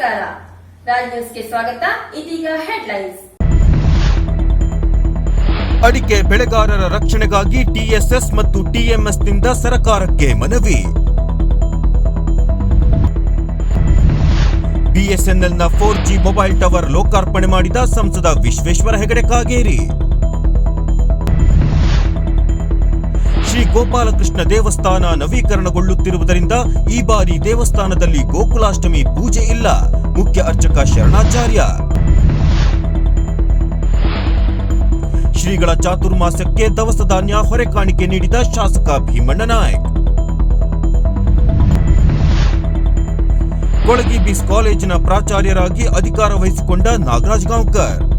ರಾಜ್ ನ್ಯೂಸ್ಗೆ ಸ್ವಾಗತ. ಇದೀಗ ಹೆಡ್ಲೈನ್ಸ್. ಅಡಿಕೆ ಬೆಳೆಗಾರರ ರಕ್ಷಣೆಗಾಗಿ ಟಿಎಸ್ಎಸ್ ಮತ್ತು ಟಿಎಂಎಸ್ನಿಂದ ಸರ್ಕಾರಕ್ಕೆ ಮನವಿ. ಬಿಎಸ್ಎನ್ಎಲ್ನ ಫೋರ್ ಜಿ ಮೊಬೈಲ್ ಟವರ್ ಲೋಕಾರ್ಪಣೆ ಮಾಡಿದ ಸಂಸದ ವಿಶ್ವೇಶ್ವರ ಹೆಗಡೆ ಕಾಗೇರಿ. ಗೋಪಾಲಕೃಷ್ಣ ದೇವಸ್ಥಾನ ನವೀಕರಣಗೊಳ್ಳುತ್ತಿರುವುದರಿಂದ ಈ ಬಾರಿ ದೇವಸ್ಥಾನದಲ್ಲಿ ಗೋಕುಲಾಷ್ಟಮಿ ಪೂಜೆ ಇಲ್ಲ. ಮುಖ್ಯ ಅರ್ಚಕ ಶರಣಾಚಾರ್ಯ. ಶ್ರೀಗಳ ಚಾತುರ್ಮಾಸಕ್ಕೆ ದವಸ ಧಾನ್ಯ ಹೊರೆ ಕಾಣಿಕೆ ನೀಡಿದ ಶಾಸಕ ಭೀಮಣ್ಣ ನಾಯಕ್. ಕೊಳಗಿ ಬಿಸ್ ಕಾಲೇಜಿನ ಪ್ರಾಚಾರ್ಯರಾಗಿ ಅಧಿಕಾರ ವಹಿಸಿಕೊಂಡ ನಾಗರಾಜ್ ಗಾಂವ್ಕರ್.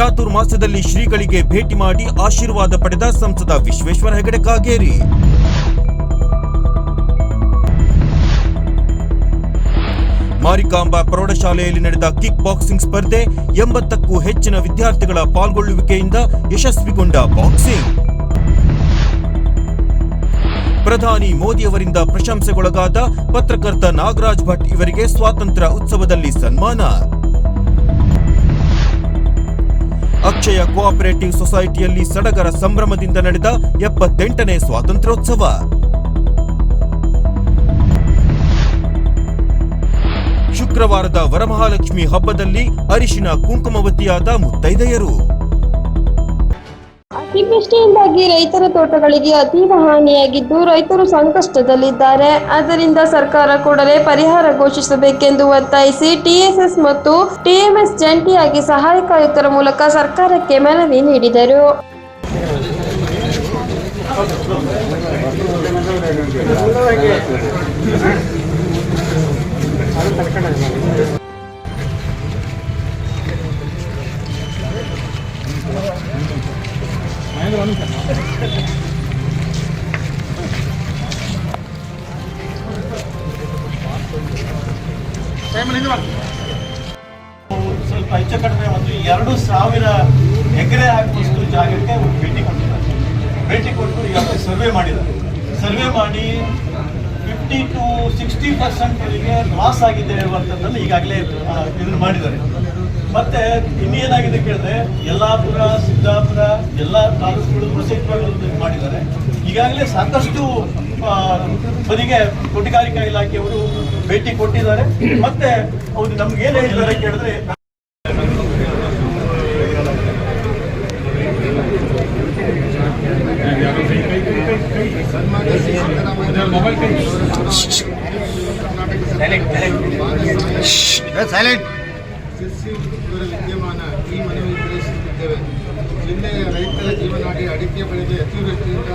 ಚಾತುರ್ಮಾಸ್ಯದಲ್ಲಿ ಶ್ರೀಗಳಿಗೆ ಭೇಟಿ ಮಾಡಿ ಆಶೀರ್ವಾದ ಪಡೆದ ಸಂಸದ ವಿಶ್ವೇಶ್ವರ ಹೆಗಡೆ ಕಾಗೇರಿ. ಮಾರಿಕಾಂಬಾ ಪ್ರೌಢಶಾಲೆಯಲ್ಲಿ ನಡೆದ ಕಿಕ್ ಬಾಕ್ಸಿಂಗ್ ಸ್ಪರ್ಧೆ ಎಂಬತ್ತಕ್ಕೂ ಹೆಚ್ಚಿನ ವಿದ್ಯಾರ್ಥಿಗಳ ಪಾಲ್ಗೊಳ್ಳುವಿಕೆಯಿಂದ ಯಶಸ್ವಿಗೊಂಡ ಬಾಕ್ಸಿಂಗ್. ಪ್ರಧಾನಿ ಮೋದಿಯವರಿಂದ ಪ್ರಶಂಸೆಗೊಳಗಾದ ಪತ್ರಕರ್ತ ನಾಗರಾಜ್ ಭಟ್ ಇವರಿಗೆ ಸ್ವಾತಂತ್ರ್ಯ ಉತ್ಸವದಲ್ಲಿ ಸನ್ಮಾನ. ಅಕ್ಷಯ ಕೋಆಪರೇಟಿವ್ ಸೊಸೈಟಿಯಲ್ಲಿ ಸಡಗರ ಸಂಭ್ರಮದಿಂದ ನಡೆದ ಎಪ್ಪತ್ತೆಂಟನೇ ಸ್ವಾತಂತ್ರ್ಯೋತ್ಸವ. ಶುಕ್ರವಾರದ ವರಮಹಾಲಕ್ಷ್ಮಿ ಹಬ್ಬದಲ್ಲಿ ಅರಿಶಿನ ಕುಂಕುಮವತಿಯಾದ ಮುತ್ತೈದೆಯರು. ಅತಿವೃಷ್ಟಿಯಿಂದಾಗಿ ರೈತರ ತೋಟಗಳಿಗೆ ಅತೀವ ಹಾನಿಯಾಗಿದ್ದು ರೈತರು ಸಂಕಷ್ಟದಲ್ಲಿದ್ದಾರೆ. ಆದ್ದರಿಂದ ಸರ್ಕಾರ ಕೂಡಲೇ ಪರಿಹಾರ ಘೋಷಿಸಬೇಕೆಂದು ಒತ್ತಾಯಿಸಿ ಟಿಎಸ್ಎಸ್ ಮತ್ತು ಟಿಎಂಎಸ್ ಜಂಟಿಯಾಗಿ ಸಹಾಯಕ ಆಯುಕ್ತರ ಮೂಲಕ ಸರ್ಕಾರಕ್ಕೆ ಮನವಿ ನೀಡಿದರು. ಸ್ವಲ್ಪ ಹೆಚ್ಚು ಕಡಿಮೆ ಒಂದು ಎರಡು ಸಾವಿರ ಎಕರೆ ಹಾಕುವಷ್ಟು ಜಾಗಕ್ಕೆ ಭೇಟಿ ಕೊಟ್ಟಿದ್ದಾರೆ. ಭೇಟಿ ಕೊಟ್ಟು ಈಗ ಸರ್ವೆ ಮಾಡಿದ್ದಾರೆ. ಸರ್ವೆ ಮಾಡಿ fifty to sixty percent loss ಆಗಿದೆ ಅನ್ನುವಂಥದ್ದನ್ನು ಈಗಾಗಲೇ ಇದನ್ನು ಮಾಡಿದ್ದಾರೆ. ಮತ್ತೆ ಇನ್ನೇನಾಗಿದೆ ಕೇಳಿದ್ರೆ ಯಲ್ಲಾಪುರ ಸಿದ್ದಾಪುರ ಎಲ್ಲ ತಾಲೂಕುಗಳು ಸೇತುವೆಗಳನ್ನು ಮಾಡಿದ್ದಾರೆ. ಈಗಾಗಲೇ ಸಾಕಷ್ಟು ಬದಿಗೆ ತೋಟಗಾರಿಕಾ ಇಲಾಖೆಯವರು ಭೇಟಿ ಕೊಟ್ಟಿದ್ದಾರೆ. ಮತ್ತೆ ಅವರು ನಮ್ಗೆ ಏನು ಹೇಳಿದ್ದಾರೆ ಕೇಳಿದ್ರೆ ಸಿರ್ಸಿ ಜೀವನಾಡಿ ಅಡಿಕೆ ಬೆಳೆಗೆ ಅತಿವೃಷ್ಟಿಯಿಂದ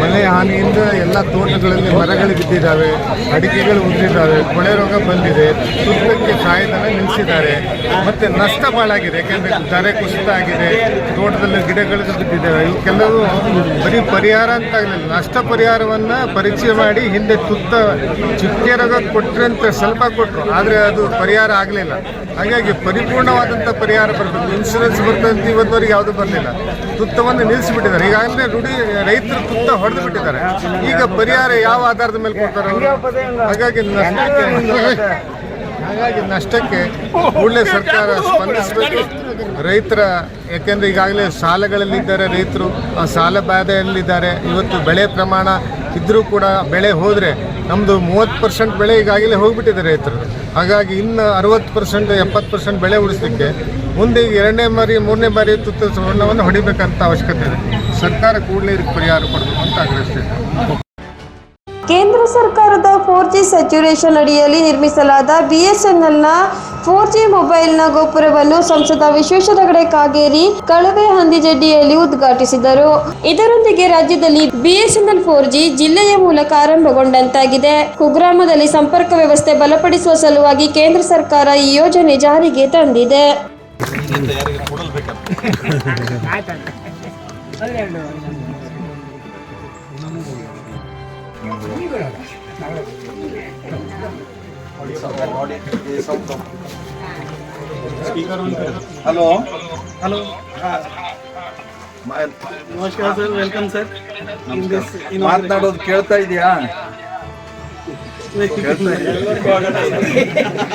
ಮಳೆ ಹಾನಿಯಿಂದ ಎಲ್ಲ ತೋಟಗಳಲ್ಲಿ ಮರಗಳು ಬಿದ್ದಿದ್ದಾವೆ, ಅಡಿಕೆಗಳು ಉದ್ದಿದ್ದಾವೆ ಕೊಳೆ ರೋಗ ಬಂದಿದೆ, ತುಪ್ಪಕ್ಕೆ ಕಾಯ್ದನ ನಿಲ್ಲಿಸಿದ್ದಾರೆ. ಮತ್ತೆ ನಷ್ಟ ಬಾಳಾಗಿದೆ ಯಾಕೆಂದ್ರೆ ದರೆ ಕುಸಿತ ಆಗಿದೆ, ತೋಟದಲ್ಲಿ ಗಿಡಗಳು ಬಿದ್ದಿದ್ದಾವೆ. ಇವಕ್ಕೆಲ್ಲರೂ ಬರೀ ಪರಿಹಾರ ಅಂತ ಆಗಲಿಲ್ಲ. ನಷ್ಟ ಪರಿಹಾರವನ್ನ ಪರೀಕ್ಷೆ ಮಾಡಿ ಹಿಂದೆ ತುತ್ತ ಚುಕ್ಕೆ ರೋಗ ಕೊಟ್ಟರೆ ಅಂತ ಸ್ವಲ್ಪ ಕೊಟ್ಟರು ಆದರೆ ಅದು ಪರಿಹಾರ ಆಗಲಿಲ್ಲ. ಹಾಗಾಗಿ ಪರಿಪೂರ್ಣವಾದಂಥ ಪರಿಹಾರ ಬರಬೇಕು ಇನ್ಶೂರೆನ್ಸ್ ಬರ್ತಂತ ಇವತ್ತುವರೆಗೆ ಯಾವುದು ಬರಲಿಲ್ಲ. ತುತ್ತವನ್ನು ನಿಲ್ಲಿಸಿಬಿಟ್ಟಿದ್ದಾರೆ. ಈಗಾಗಲೇ ನುಡಿ ರೈತರು ತುತ್ತ ಹೊಡೆದು ಬಿಟ್ಟಿದ್ದಾರೆ. ಈಗ ಪರಿಹಾರ ಯಾವ ಆಧಾರದ ಮೇಲೆ ಕೊಡ್ತಾರೆ ಹಾಗಾಗಿ ನಷ್ಟಕ್ಕೆ ಹಾಗಾಗಿ ನಷ್ಟಕ್ಕೆ ಕೂಡಲೇ ಸರ್ಕಾರ ಸ್ಪಂದಿಸಬೇಕು. ರೈತರ ಯಾಕೆಂದ್ರೆ ಈಗಾಗಲೇ ಸಾಲಗಳಲ್ಲಿದ್ದಾರೆ ರೈತರು, ಆ ಸಾಲ ಬಾಧೆಯಲ್ಲಿದ್ದಾರೆ. ಇವತ್ತು ಬೆಳೆ ಪ್ರಮಾಣ ಇದ್ದರೂ ಕೂಡ ಬೆಳೆ ಹೋದರೆ ನಮ್ಮದು ಮೂವತ್ತು ಪರ್ಸೆಂಟ್ ಬೆಳೆ ಈಗಾಗಲೇ ಹೋಗ್ಬಿಟ್ಟಿದೆ ರೈತರು. ಹಾಗಾಗಿ ಇನ್ನು ಅರವತ್ತು ಪರ್ಸೆಂಟ್, ಎಪ್ಪತ್ತು ಪರ್ಸೆಂಟ್ ಬೆಳೆ ಉಳಿಸ್ಲಿಕ್ಕೆ ಮುಂದೆ ಎರಡನೇ ಬಾರಿ, ಮೂರನೇ ಬಾರಿ ತುತ್ತ ಸುವರ್ಣವನ್ನು ಹೊಡಿಬೇಕಂತ ಅವಶ್ಯಕತೆ ಇದೆ. ಸರ್ಕಾರ ಕೂಡಲೇ ಇದಕ್ಕೆ ಪರಿಹಾರ ಕೊಡಬೇಕು ಅಂತ ಆಗ್ರಹಿಸ್ತೇನೆ ಕೇಂದ್ರ ಸರ್ಕಾರದ ಫೋರ್ ಜಿ ಸ್ಯಾಚುರೇಷನ್ ಅಡಿಯಲ್ಲಿ ನಿರ್ಮಿಸಲಾದ ಬಿಎಸ್ಎನ್ಎಲ್ನ ಫೋರ್ ಜಿ ಮೊಬೈಲ್ನ ಗೋಪುರವನ್ನು ಸಂಸದ ವಿಶ್ವೇಶ್ವರ ಹೆಗಡೆ ಕಾಗೇರಿ ಕಳವೆ ಹಂದಿಜಡ್ಡಿಯಲ್ಲಿ ಉದ್ಘಾಟಿಸಿದರು. ಇದರೊಂದಿಗೆ ರಾಜ್ಯದಲ್ಲಿ ಬಿಎಸ್ಎನ್ಎಲ್ ಫೋರ್ ಜಿ ಜಿಲ್ಲೆಯ ಮೂಲಕ ಆರಂಭಗೊಂಡಂತಾಗಿದೆ. ಕುಗ್ರಾಮದಲ್ಲಿ ಸಂಪರ್ಕ ವ್ಯವಸ್ಥೆ ಬಲಪಡಿಸುವ ಸಲುವಾಗಿ ಕೇಂದ್ರ ಸರ್ಕಾರ ಈ ಯೋಜನೆ ಜಾರಿಗೆ ತಂದಿದೆ. ಹಲೋ. ಹಲೋ. ನಮಸ್ಕಾರ ಸರ್ ವೆಲ್ಕಮ್ ಸರ್. ಮಾತನಾಡೋದು ಕೇಳ್ತಾ ಇದೆಯಾ?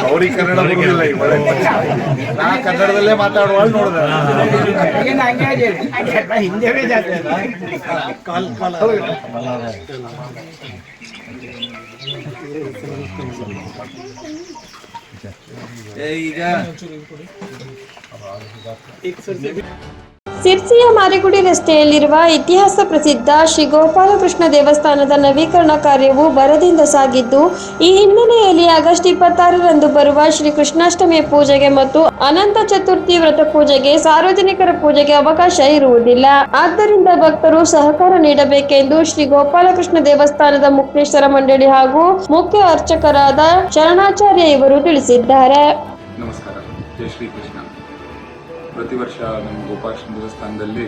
ಅವ್ರಿಗೆ ಕನ್ನಡ ಬರುದಿಲ್ಲ ಈಗ ಒಳ್ಳೆ. ನಾ ಕನ್ನಡದಲ್ಲೇ ಮಾತಾಡುವಾಗ ನೋಡ್ದೆ ಕಾಲ್ ಕಾಲ್ ಏ, ಈಗ ಸಿರ್ಸಿಯ ಮಾರಿಗುಡಿ ರಸ್ತೆಯಲ್ಲಿರುವ ಇತಿಹಾಸ ಪ್ರಸಿದ್ಧ ಶ್ರೀ ಗೋಪಾಲಕೃಷ್ಣ ದೇವಸ್ಥಾನದ ನವೀಕರಣ ಕಾರ್ಯವು ಬರದಿಂದ ಸಾಗಿದ್ದು, ಈ ಹಿನ್ನೆಲೆಯಲ್ಲಿ ಆಗಸ್ಟ್ ಇಪ್ಪತ್ತಾರರಂದು ಬರುವ ಶ್ರೀ ಕೃಷ್ಣಾಷ್ಟಮಿ ಪೂಜೆಗೆ ಮತ್ತು ಅನಂತ ಚತುರ್ಥಿ ವ್ರತ ಪೂಜೆಗೆ ಸಾರ್ವಜನಿಕರ ಪೂಜೆಗೆ ಅವಕಾಶ ಇರುವುದಿಲ್ಲ. ಆದ್ದರಿಂದ ಭಕ್ತರು ಸಹಕಾರ ನೀಡಬೇಕೆಂದು ಶ್ರೀ ಗೋಪಾಲಕೃಷ್ಣ ದೇವಸ್ಥಾನದ ಮುಕ್ತೇಶ್ವರ ಮಂಡಳಿ ಹಾಗೂ ಮುಖ್ಯ ಅರ್ಚಕರಾದ ಶರಣಾಚಾರ್ಯ ಇವರು ತಿಳಿಸಿದ್ದಾರೆ. ನಮಸ್ಕಾರ. ಪ್ರತಿ ವರ್ಷ ನಮ್ಮ ಗೋಪಾಲಕೃಷ್ಣ ದೇವಸ್ಥಾನದಲ್ಲಿ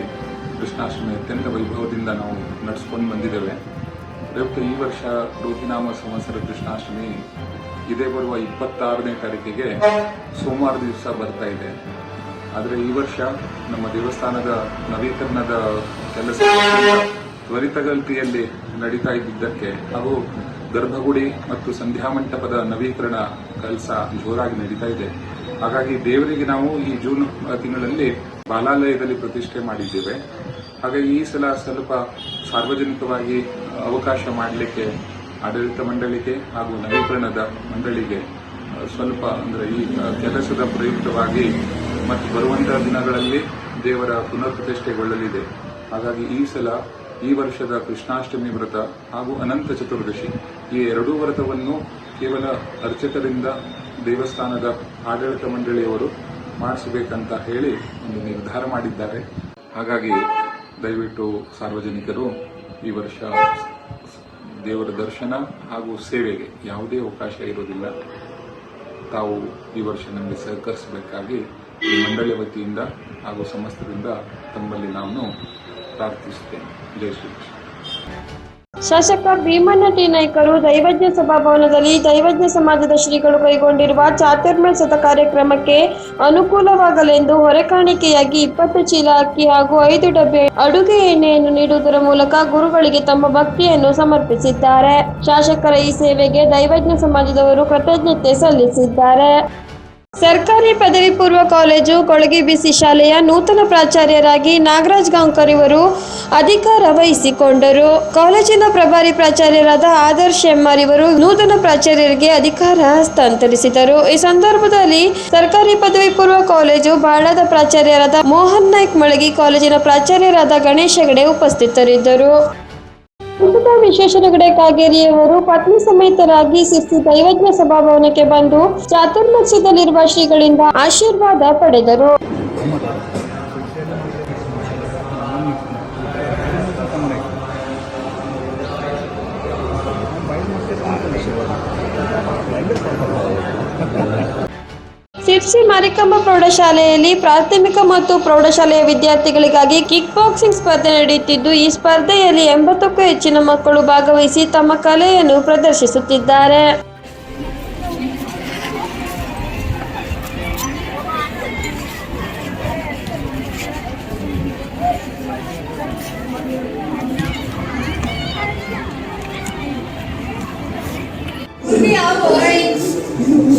ಕೃಷ್ಣಾಷ್ಟಮಿ ಅತ್ಯಂತ ವೈಭವದಿಂದ ನಾವು ನಡೆಸ್ಕೊಂಡು ಬಂದಿದ್ದೇವೆ. ಪ್ರಯುಕ್ತ ಈ ವರ್ಷ ರೋಹಿನಾಮ ಸಂವತ್ಸರ ಕೃಷ್ಣಾಷ್ಟಮಿ ಇದೇ ಬರುವ ಇಪ್ಪತ್ತಾರನೇ ತಾರೀಕಿಗೆ ಸೋಮವಾರ ದಿವಸ ಬರ್ತಾ ಇದೆ. ಆದರೆ ಈ ವರ್ಷ ನಮ್ಮ ದೇವಸ್ಥಾನದ ನವೀಕರಣದ ಕೆಲಸ ತ್ವರಿತಗತಿಯಲ್ಲಿ ನಡೀತಾ ಇದ್ದಿದ್ದಕ್ಕೆ ಹಾಗೂ ಗರ್ಭಗುಡಿ ಮತ್ತು ಸಂಧ್ಯಾ ಮಂಟಪದ ನವೀಕರಣ ಕೆಲಸ ಜೋರಾಗಿ ನಡೀತಾ ಇದೆ. ಹಾಗಾಗಿ ದೇವರಿಗೆ ನಾವು ಈ ಜೂನ್ ತಿಂಗಳಲ್ಲಿ ಬಾಲಾಲಯದಲ್ಲಿ ಪ್ರತಿಷ್ಠೆ ಮಾಡಿದ್ದೇವೆ. ಹಾಗಾಗಿ ಈ ಸಲ ಸ್ವಲ್ಪ ಸಾರ್ವಜನಿಕವಾಗಿ ಅವಕಾಶ ಮಾಡಲಿಕ್ಕೆ, ಆಡಳಿತ ಮಂಡಳಿಗೆ ಹಾಗೂ ನವೀಕರಣದ ಮಂಡಳಿಗೆ ಸ್ವಲ್ಪ ಅಂದರೆ ಈ ಕೆಲಸದ ಪ್ರಯುಕ್ತವಾಗಿ ಮತ್ತು ಬರುವಂತಹ ದಿನಗಳಲ್ಲಿ ದೇವರ ಪುನರ್ ಪ್ರತಿಷ್ಠೆಗೊಳ್ಳಲಿದೆ ಹಾಗಾಗಿ ಈ ಸಲ ಈ ವರ್ಷದ ಕೃಷ್ಣಾಷ್ಟಮಿ ವ್ರತ ಹಾಗೂ ಅನಂತ ಚತುರ್ದಶಿ ಈ ಎರಡೂ ವ್ರತವನ್ನು ಕೇವಲ ಅರ್ಚಕರಿಂದ ದೇವಸ್ಥಾನದ ಆಡಳಿತ ಮಂಡಳಿಯವರು ಮಾಡಿಸಬೇಕಂತ ಹೇಳಿ ಒಂದು ನಿರ್ಧಾರ ಮಾಡಿದ್ದಾರೆ. ಹಾಗಾಗಿ ದಯವಿಟ್ಟು ಸಾರ್ವಜನಿಕರು ಈ ವರ್ಷ ದೇವರ ದರ್ಶನ ಹಾಗೂ ಸೇವೆಗೆ ಯಾವುದೇ ಅವಕಾಶ ಇರೋದಿಲ್ಲ ತಾವು ಈ ವರ್ಷ ನಮಗೆ ಸಹಕರಿಸಬೇಕಾಗಿ ಈ ಮಂಡಳಿ ವತಿಯಿಂದ ಹಾಗೂ ಸಮಸ್ತದಿಂದ ತಮ್ಮಲ್ಲಿ ನಾನು ಪ್ರಾರ್ಥಿಸುತ್ತೇನೆ. ಜಯ ಶ್ರೀ ಕೃಷ್ಣ. ಶಾಸಕ ಭೀಮಣ್ಣ ಟಿ ನಾಯ್ಕರು ದೈವಜ್ಞ ಸಭಾಭವನದಲ್ಲಿ ದೈವಜ್ಞ ಸಮಾಜದ ಶ್ರೀಗಳು ಕೈಗೊಂಡಿರುವ ಚಾತುರ್ಮಾಸದ ಕಾರ್ಯಕ್ರಮಕ್ಕೆ ಅನುಕೂಲವಾಗಲೆಂದು ಹೊರೆಕಾಣಿಕೆಯಾಗಿ ಇಪ್ಪತ್ತು ಚೀಲ ಅಕ್ಕಿ ಹಾಗೂ ಐದು ಡಬ್ಬೆ ಅಡುಗೆ ಎಣ್ಣೆಯನ್ನು ನೀಡುವುದರ ಮೂಲಕ ಗುರುಗಳಿಗೆ ತಮ್ಮ ಭಕ್ತಿಯನ್ನು ಸಮರ್ಪಿಸಿದ್ದಾರೆ. ಶಾಸಕರ ಈ ಸೇವೆಗೆ ದೈವಜ್ಞ ಸಮಾಜದವರು ಕೃತಜ್ಞತೆ ಸಲ್ಲಿಸಿದ್ದಾರೆ. ಸರ್ಕಾರಿ ಪದವಿ ಪೂರ್ವ ಕಾಲೇಜು, ಕೊಳಗಿ ಬಿಸಿ ಶಾಲೆಯ ನೂತನ ಪ್ರಾಚಾರ್ಯರಾಗಿ ನಾಗರಾಜ್ ಗಾಂವ್ಕರ್ ಇವರು ಅಧಿಕಾರ ವಹಿಸಿಕೊಂಡರು. ಕಾಲೇಜಿನ ಪ್ರಭಾರಿ ಪ್ರಾಚಾರ್ಯರಾದ ಆದರ್ಶ್ ಎಮ್ಮಾರ್ ಇವರು ನೂತನ ಪ್ರಾಚಾರ್ಯರಿಗೆ ಅಧಿಕಾರ ಹಸ್ತಾಂತರಿಸಿದರು. ಈ ಸಂದರ್ಭದಲ್ಲಿ ಸರ್ಕಾರಿ ಪದವಿ ಪೂರ್ವ ಕಾಲೇಜು ಬಾಳದ ಪ್ರಾಚಾರ್ಯರಾದ ಮೋಹನ್ ನಾಯ್ಕ್ ಮಳಗಿ ಕಾಲೇಜಿನ ಪ್ರಾಚಾರ್ಯರಾದ ಗಣೇಶ್ ಹೆಗಡೆ ಉಪಸ್ಥಿತರಿದ್ದರು. ಕುಟುಂಬ ವಿಶೇಷಣಗಡೆ ಕಾಗೇರಿಯವರು ಪತ್ನಿ ಸಮೇತರಾಗಿ ಶಿಸ್ತು ದೈವಜ್ಞ ಸಭಾಭವನಕ್ಕೆ ಬಂದು ಚಾತುರ್ಮಸ್ಯದಲ್ಲಿರುವ ಶ್ರೀಗಳಿಂದ ಆಶೀರ್ವಾದ ಪಡೆದರು. ಜಿಪ್ಸಿ ಮಾರಿಕಂಬ ಪ್ರೌಢಶಾಲೆಯಲ್ಲಿ ಪ್ರಾಥಮಿಕ ಮತ್ತು ಪ್ರೌಢಶಾಲೆಯ ವಿದ್ಯಾರ್ಥಿಗಳಿಗಾಗಿ ಕಿಕ್ ಬಾಕ್ಸಿಂಗ್ ಸ್ಪರ್ಧೆ ನಡೆಯುತ್ತಿದ್ದು, ಈ ಸ್ಪರ್ಧೆಯಲ್ಲಿ ಎಂಬತ್ತಕ್ಕೂ ಹೆಚ್ಚಿನ ಮಕ್ಕಳು ಭಾಗವಹಿಸಿ ತಮ್ಮ ಕಲೆಯನ್ನು ಪ್ರದರ್ಶಿಸುತ್ತಿದ್ದಾರೆ. ಯಾವ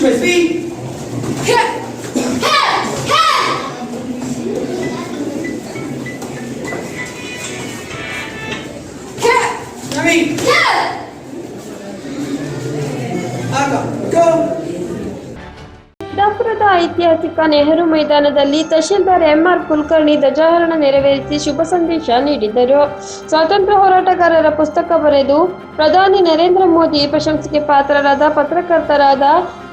should receive ನೆಹರು ಮೈದಾನದಲ್ಲಿ ತಹಶೀಲ್ದಾರ್ ಎಂಆರ್ ಕುಲಕರ್ಣಿ ಧ್ವಜಾರೋಹಣ ನೆರವೇರಿಸಿ ಶುಭ ಸಂದೇಶ ನೀಡಿದರು. ಸ್ವಾತಂತ್ರ್ಯ ಹೋರಾಟಗಾರರ ಪುಸ್ತಕ ಬರೆದು ಪ್ರಧಾನಿ ನರೇಂದ್ರ ಮೋದಿ ಪ್ರಶಂಸೆಗೆ ಪಾತ್ರರಾದ ಪತ್ರಕರ್ತರಾದ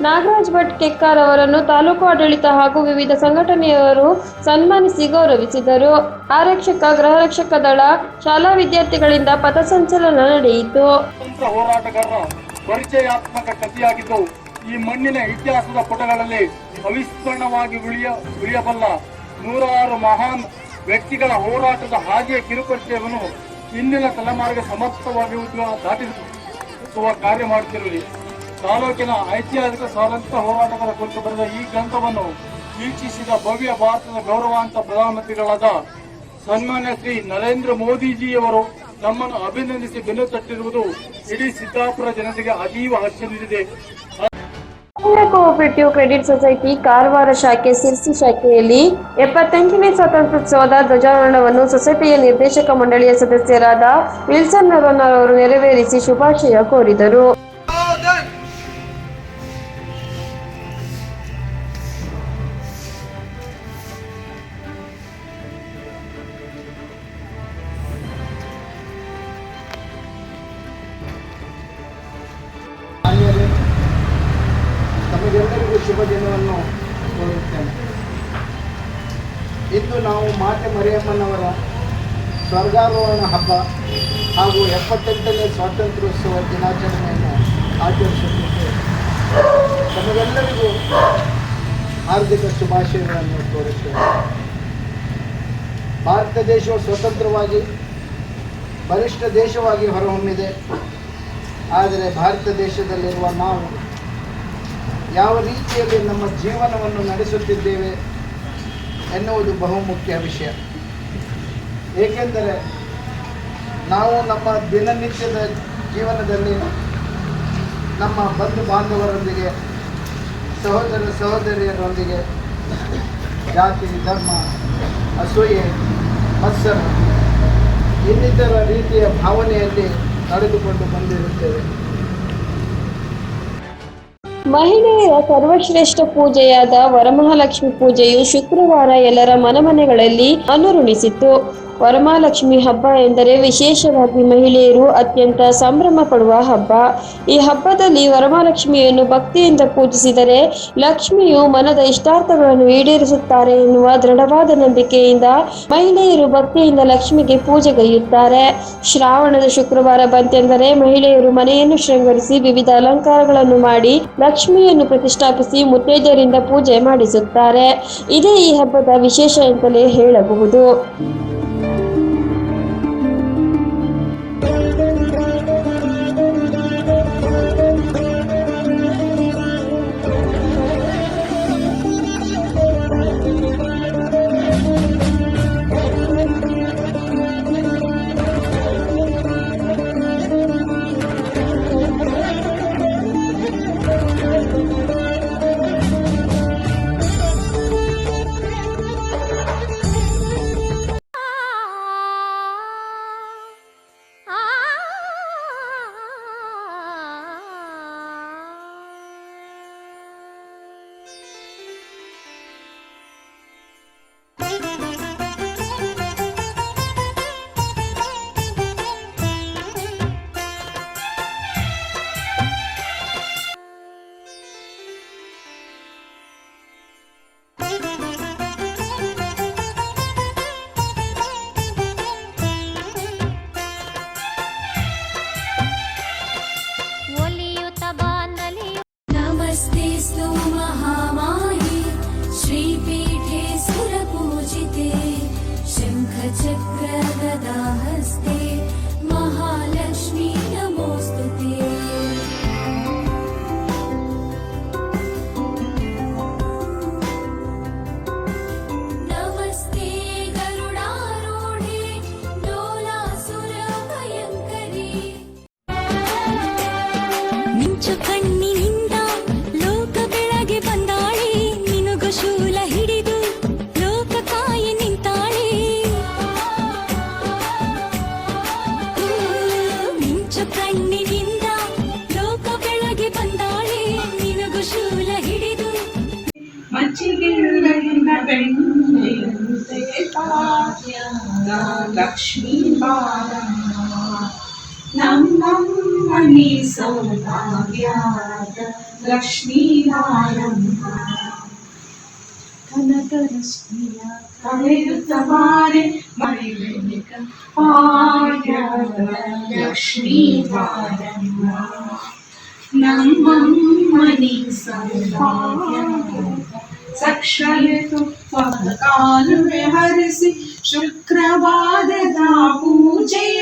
ನಾಗರಾಜ್ ಭಟ್ ಕೆಕ್ಕಾರ್ ಅವರನ್ನು ತಾಲೂಕು ಆಡಳಿತ ಹಾಗೂ ವಿವಿಧ ಸಂಘಟನೆಯವರು ಸನ್ಮಾನಿಸಿ ಗೌರವಿಸಿದರು. ಆರಕ್ಷಕ ಗೃಹರಕ್ಷಕ ದಳ, ಶಾಲಾ ವಿದ್ಯಾರ್ಥಿಗಳಿಂದ ಪಥಸಂಚಲನ ನಡೆಯಿತು. ಪರಿಚಯಾತ್ಮಕ ಕಥೆಯಾಗಿದ್ದು ಈ ಮಣ್ಣಿನ ಇತಿಹಾಸದ ಪುಟಗಳಲ್ಲಿ ಅವಿಸ್ಮರಣವಾಗಿ ಉಳಿಯ, ಉಳಿಯಬಲ್ಲ ನೂರಾರು ಮಹಾನ್ ವ್ಯಕ್ತಿಗಳ ಹೋರಾಟದ ಹಾಗೆಯೇ ಕಿರುಪರಿಚಯವನ್ನು ಇಂದಿನ ತಲೆಮಾರಿಗೆ ಸಮರ್ಥವಾಗಿ ದಾಟಿಸುವ ಕಾರ್ಯ ಮಾಡುತ್ತಿರುವುದು ತಾಲೂಕಿನ ಐತಿಹಾಸಿಕ ಸ್ವಾತಂತ್ರ್ಯ ಹೋರಾಟಗಳ ಕುರಿತು ಬರೆದ ಈ ಗ್ರಂಥವನ್ನು ವೀಕ್ಷಿಸಿದ ಭವ್ಯ ಭಾರತದ ಗೌರವಾಂತ ಪ್ರಧಾನಮಂತ್ರಿಗಳಾದ ಸನ್ಮಾನ್ಯ ಶ್ರೀ ನರೇಂದ್ರ ಮೋದಿಜಿಯವರು ನಮ್ಮನ್ನು ಅಭಿನಂದಿಸಿ ಬೆನ್ನು ತಟ್ಟಿರುವುದು ಇಡೀ ಸಿದ್ದಾಪುರ ಜನತೆಗೆ ಅತೀವ ಹರ್ಷ ನೀಡಿದೆ ಕೋಆಪರೇಟಿವ್ ಕ್ರೆಡಿಟ್ ಸೊಸೈಟಿ ಕಾರವಾರ ಶಾಖೆ, ಸಿರ್ಸಿ ಶಾಖೆಯಲ್ಲಿ ಎಪ್ಪತ್ತೆಂಟನೇ ಸ್ವಾತಂತ್ರ್ಯೋತ್ಸವದ ಧ್ವಜಾರೋಹಣವನ್ನು ಸೊಸೈಟಿಯ ನಿರ್ದೇಶಕ ಮಂಡಳಿಯ ಸದಸ್ಯರಾದ ವಿಲ್ಸನ್ ನರೋನ್ ಅವರು ನೆರವೇರಿಸಿ ಶುಭಾಶಯ ಕೋರಿದರು. ಸ್ವರ್ಗಾರೋಹಣ ಹಬ್ಬ ಹಾಗೂ ಎಪ್ಪತ್ತೆಂಟನೇ ಸ್ವಾತಂತ್ರ್ಯೋತ್ಸವ ದಿನಾಚರಣೆಯನ್ನು ಆಚರಿಸುತ್ತಿದ್ದೇವೆ. ತಮಗೆಲ್ಲರಿಗೂ ಹಾರ್ದಿಕ ಶುಭಾಶಯಗಳನ್ನು ತೋರಿಸ್ತೇವೆ ಭಾರತ ದೇಶವು ಸ್ವತಂತ್ರವಾಗಿ, ಬಲಿಷ್ಠ ದೇಶವಾಗಿ ಹೊರಹೊಮ್ಮಿದೆ. ಆದರೆ ಭಾರತ ದೇಶದಲ್ಲಿರುವ ನಾವು ಯಾವ ರೀತಿಯಲ್ಲಿ ನಮ್ಮ ಜೀವನವನ್ನು ನಡೆಸುತ್ತಿದ್ದೇವೆ ಎನ್ನುವುದು ಬಹುಮುಖ್ಯ ವಿಷಯ. ಏಕೆಂದರೆ ನಾವು ನಮ್ಮ ದಿನನಿತ್ಯದ ಜೀವನದಲ್ಲಿ ನಮ್ಮ ಬಂಧು ಬಾಂಧವರೊಂದಿಗೆ, ಸಹೋದರ ಸಹೋದರಿಯರೊಂದಿಗೆ ಜಾತಿ, ಧರ್ಮ, ಅಸೂಯೆ, ಮತ್ಸರ, ಇನ್ನಿತರ ರೀತಿಯ ಭಾವನೆಯಲ್ಲಿ ನಡೆದುಕೊಂಡು ಬಂದಿರುತ್ತೇವೆ. ಮಹಿಳೆಯರ ಸರ್ವಶ್ರೇಷ್ಠ ಪೂಜೆಯಾದ ವರಮಹಾಲಕ್ಷ್ಮಿ ಪೂಜೆಯು ಶುಕ್ರವಾರ ಎಲ್ಲರ ಮನಮನೆಗಳಲ್ಲಿ ಅನುರುಣಿಸಿತು ವರಮಹಾಲಕ್ಷ್ಮಿ ಹಬ್ಬ ಎಂದರೆ ವಿಶೇಷವಾಗಿ ಮಹಿಳೆಯರು ಅತ್ಯಂತ ಸಂಭ್ರಮ ಪಡುವ ಹಬ್ಬ. ಈ ಹಬ್ಬದಲ್ಲಿ ವರಮಹಾಲಕ್ಷ್ಮಿಯನ್ನು ಭಕ್ತಿಯಿಂದ ಪೂಜಿಸಿದರೆ ಲಕ್ಷ್ಮಿಯು ಮನದ ಇಷ್ಟಾರ್ಥಗಳನ್ನು ಈಡೇರಿಸುತ್ತಾರೆ ಎನ್ನುವ ದೃಢವಾದ ನಂಬಿಕೆಯಿಂದ ಮಹಿಳೆಯರು ಭಕ್ತಿಯಿಂದ ಲಕ್ಷ್ಮಿಗೆ ಪೂಜೆಗೈಯುತ್ತಾರೆ ಶ್ರಾವಣದ ಶುಕ್ರವಾರ ಬಂತೆಂದರೆ ಮಹಿಳೆಯರು ಮನೆಯನ್ನು ಶೃಂಗರಿಸಿ ವಿವಿಧ ಅಲಂಕಾರಗಳನ್ನು ಮಾಡಿ ಲಕ್ಷ್ಮಿಯನ್ನು ಪ್ರತಿಷ್ಠಾಪಿಸಿ ಮುತ್ತೈದೆಯರಿಂದ ಪೂಜೆ ಮಾಡಿಸುತ್ತಾರೆ. ಇದೇ ಈ ಹಬ್ಬದ ವಿಶೇಷ ಎಂತಲೇ ಹೇಳಬಹುದು. नन्दि सौभाग्याद लक्ष्मीनारम्भ ಕನಕರಶ್ಮಿಯ ಕಳೆಯುತ್ತ ಬಾರೆ ಮರಿಬೇಕ ಪಾಯ ಲಕ್ಷ್ಮೀ ಬಾರಮ್ಮ ನಮ್ಮಮ್ಮನಿ ಸೌಭಾಗ್ಯ तक्षयतु कालुविहरसि शुक्रवाददा पूजय